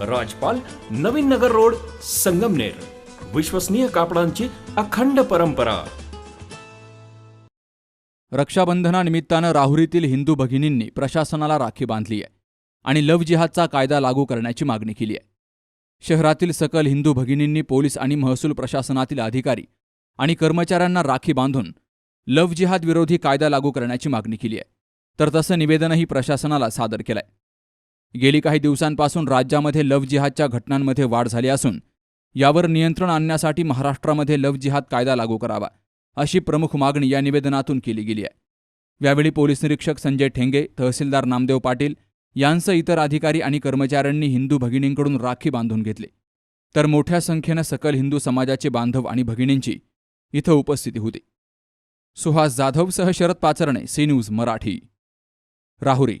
राजपाल Navin Nagar road Sangamner. विश्वसनीय कापडांची अखंड परंपरा. रक्षाबंधनानिमित्तानं राहुरीतील हिंदू भगिनींनी प्रशासनाला राखी बांधली आहे आणि लव जिहादचा कायदा लागू करण्याची मागणी केली आहे. शहरातील सकल हिंदू भगिनींनी पोलीस आणि महसूल प्रशासनातील अधिकारी आणि कर्मचाऱ्यांना राखी बांधून लव जिहाद विरोधी कायदा लागू करण्याची मागणी केली आहे. तर तसं निवेदनही प्रशासनाला सादर केलंय. गेली काही दिवसांपासून राज्यामध्ये लव जिहादच्या घटनांमध्ये वाढ झाली असून यावर नियंत्रण आणण्यासाठी महाराष्ट्रामध्ये लव जिहाद कायदा लागू करावा अशी प्रमुख मागणी या निवेदनातून केली गेली आहे. यावेळी पोलीस निरीक्षक संजय ठेंगे तहसीलदार नामदेव पाटील यांसह इतर अधिकारी आणि कर्मचाऱ्यांनी हिंदू भगिनींकडून राखी बांधून घेतली. तर मोठ्या संख्येनं सकल हिंदू समाजाचे बांधव आणि भगिनींची इथं उपस्थिती होती. सुहास जाधवसह शरद पाचरणे सी न्यूज मराठी. राहुरी.